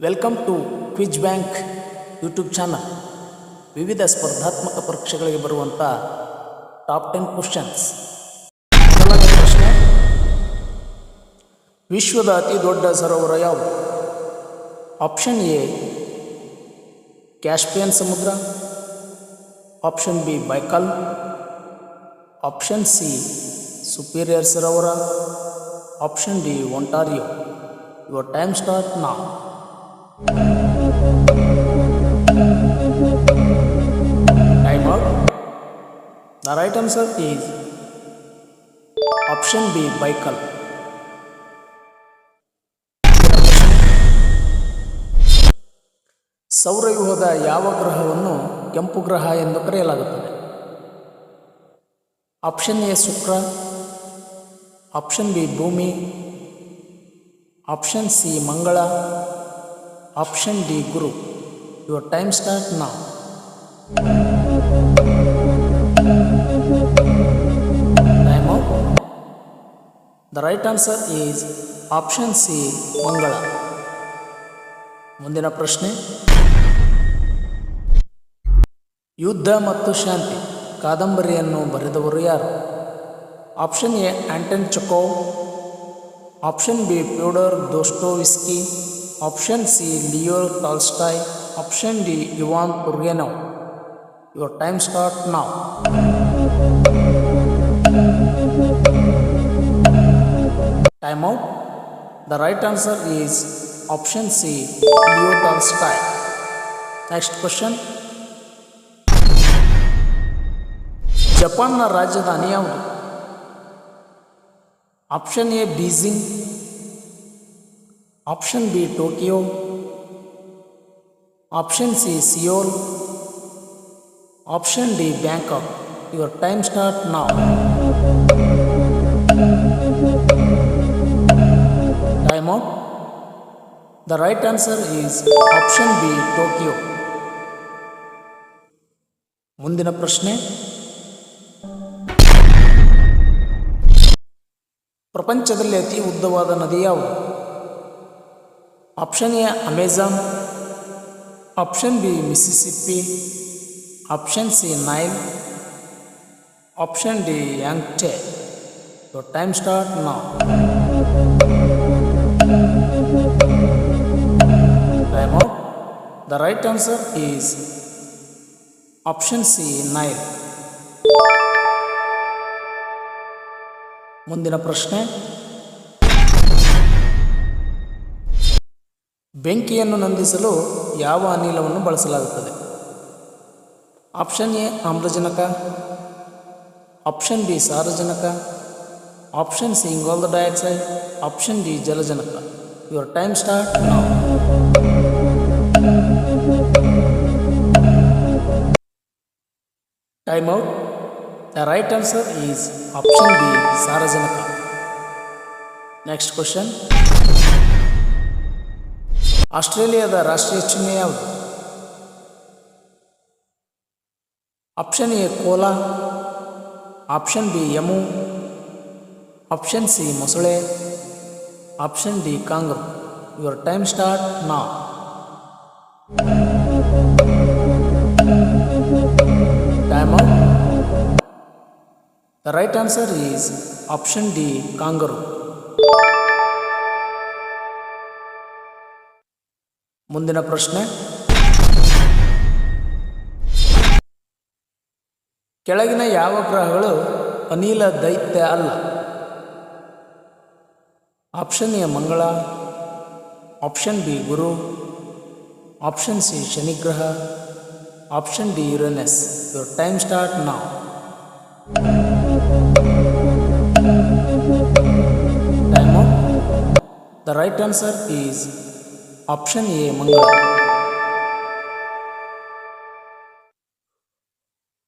welcome to quiz bank YouTube channel ವಿವಿಧ ಸ್ಪರ್ಧಾತ್ಮಕ ಪರೀಕ್ಷೆಗಳಿಗೆ ಬರುವಂಥ ಟಾಪ್ ಟೆನ್ ಕ್ವಶನ್ಸ್ ಮೊದಲನೇ ಪ್ರಶ್ನೆ ವಿಶ್ವದ ಅತಿ ದೊಡ್ಡ ಸರೋವರ ಯಾವುದು ಆಪ್ಷನ್ ಎ ಕ್ಯಾಸ್ಪಿಯನ್ ಸಮುದ್ರ option B Baikal option C Superior ಸರೋವರ option D Ontario your time start now Time out. The right answer is option B, Baikal. ಸೌರವ್ಯೂಹದ ಯಾವ ಗ್ರಹವನ್ನು ಕೆಂಪು ಗ್ರಹ ಎಂದು ಕರೆಯಲಾಗುತ್ತದೆ ಆಪ್ಷನ್ ಎ ಶುಕ್ರ ಆಪ್ಷನ್ ಬಿ ಭೂಮಿ ಆಪ್ಷನ್ ಸಿ ಮಂಗಳ option D Guru your time start now time the right answer is option C ಮಂಗಳ ಮುಂದಿನ ಪ್ರಶ್ನೆ ಯುದ್ಧ ಮತ್ತು ಶಾಂತಿ ಕಾದಂಬರಿಯನ್ನು ಬರೆದವರು ಯಾರು option A Anton Chekhov option B Fyodor Dostoevsky option C Leo Tolstoy option D Ivan Turgenev your time start now time out the right answer is option C Leo Tolstoy next question ಜಪಾನ್ನ ರಾಜಧಾನಿ ಯಾವುದು option A Beijing option B Tokyo option C Seoul option D Bangkok your time start now time out the right answer is option B Tokyo ಮುಂದಿನ ಪ್ರಶ್ನೆ ಪ್ರಪಂಚದಲ್ಲಿ ಅತಿ ಉದ್ದವಾದ ನದಿ ಯಾವುದು option A Amazon option B Mississippi option C Nile option D Yangtze your time start now time out the right answer is option C Nile ಮುಂದಿನ ಪ್ರಶ್ನೆ ಬೆಂಕಿಯನ್ನು ನಂದಿಸಲು ಯಾವ ಅನಿಲವನ್ನು ಬಳಸಲಾಗುತ್ತದೆ ಆಪ್ಷನ್ ಎ ಆಮ್ಲಜನಕ ಆಪ್ಷನ್ ಬಿ ಸಾರಜನಕ ಆಪ್ಷನ್ ಸಿ ಇಂಗಾಲದ dioxide option D ಜಲಜನಕ your time start now time out the right answer is option B ಸಾರಜನಕ ನೆಕ್ಸ್ಟ್ ಕ್ವಶನ್ ಆಸ್ಟ್ರೇಲಿಯಾದ ರಾಷ್ಟ್ರೀಯ ಚಿಹ್ನೆ ಯಾವುದು? Option A koala. Option B emu. Option C ಮೊಸಳೆ. Option D kangaroo. Your time start now time the right answer is option D kangaroo. ಮುಂದಿನ ಪ್ರಶ್ನೆ. ಕೆಳಗಿನ ಯಾವ ಗ್ರಹಗಳು ಅನಿಲ ದೈತ್ಯ ಅಲ್ಲ? ಆಪ್ಷನ್ ಎ ಮಂಗಳ, ಆಪ್ಷನ್ ಬಿ ಗುರು, option C ಶನಿಗ್ರಹ, option D Uranus. Your time start now time the right answer is option A ಮಂಗಳ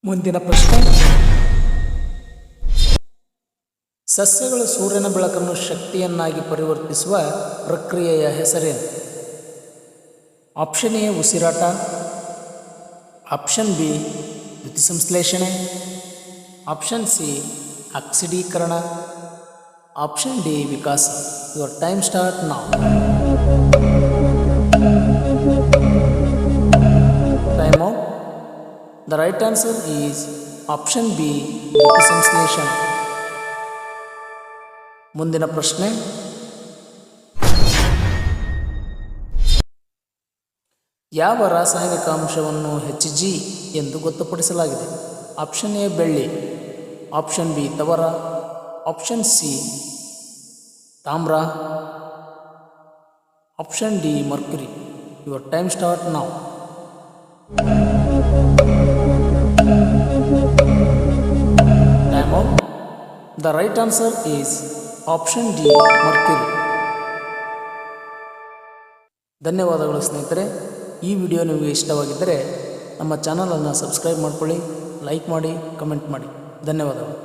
ಮುಂದಿನ ಪ್ರಶ್ನೆ. ಸಸ್ಯಗಳು ಸೂರ್ಯನ ಬೆಳಕನ್ನು ಶಕ್ತಿಯನ್ನಾಗಿ ಪರಿವರ್ತಿಸುವ ಪ್ರಕ್ರಿಯೆಯ ಹೆಸರೇನು? ಆಪ್ಷನ್ ಎ ಉಸಿರಾಟ. ಆಪ್ಷನ್ ಬಿ ದ್ಯುತಿಸಂಶ್ಲೇಷಣೆ. ಆಪ್ಷನ್ ಸಿ ಆಕ್ಸಿಡೀಕರಣ. ಆಪ್ಷನ್ ಡಿ ವಿಕಾಸ. Your time start now right answer is option B ಸಂಶ್ಲೇಷಣ ಮುಂದಿನ ಪ್ರಶ್ನೆ. ಯಾವ ರಾಸಾಯನಿಕ ಅಂಶವನ್ನು ಹೆಚ್ ಜಿ ಎಂದು ಗೊತ್ತುಪಡಿಸಲಾಗಿದೆ? ಆಪ್ಷನ್ ಎ ಬೆಳ್ಳಿ. ಆಪ್ಷನ್ ಬಿ ತವರ. ಆಪ್ಷನ್ ಸಿ ತಾಮ್ರ. Option D mercury your time start now out the right answer is option D mercury ಧನ್ಯವಾದಗಳು ಸ್ನೇಹಿತರೆ. ಈ ವಿಡಿಯೋ ನಿಮಗೆ ಇಷ್ಟವಾಗಿದ್ದರೆ ನಮ್ಮ ಚಾನಲನ್ನು ಸಬ್ಸ್ಕ್ರೈಬ್ ಮಾಡ್ಕೊಳ್ಳಿ, ಲೈಕ್ ಮಾಡಿ, ಕಮೆಂಟ್ ಮಾಡಿ. ಧನ್ಯವಾದಗಳು.